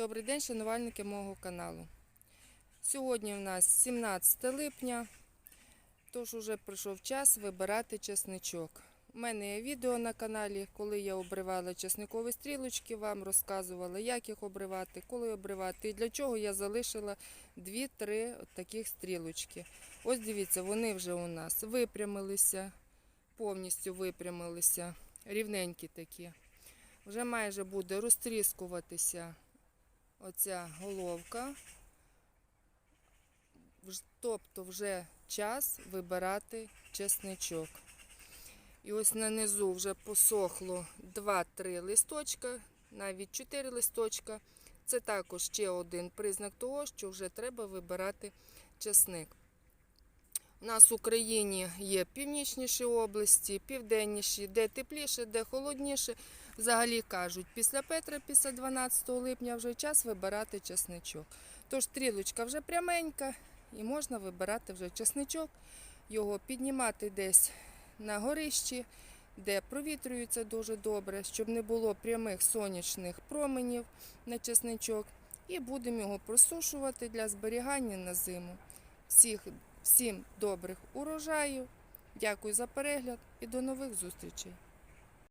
Добрий день, шанувальники мого каналу. Сьогодні в нас 17 липня, тож уже прийшов час вибирати чесничок. У мене є відео на каналі, коли я обривала чесникові стрілочки, вам розказувала, як їх обривати, коли обривати і для чого я залишила 2-3 таких стрілочки. Ось дивіться, вони вже у нас випрямилися, повністю випрямилися, рівненькі такі. Вже майже буде розтріскуватися оця головка. Тобто вже час вибирати чесничок. І ось на низу вже посохло 2-3 листочка, навіть 4 листочка. Це також ще один признак того, що вже треба вибирати чесник. У нас в Україні є північніші області, південніші, де тепліше, де холодніше. Взагалі кажуть, після Петра, після 12 липня вже час вибирати чесничок. Тож стрілочка вже пряменька і можна вибирати вже чесничок, його піднімати десь на горищі, де провітрюється дуже добре, щоб не було прямих сонячних променів на чесничок. І будемо його просушувати для зберігання на зиму. Всіх, всім добрих урожаїв. Дякую за перегляд і до нових зустрічей.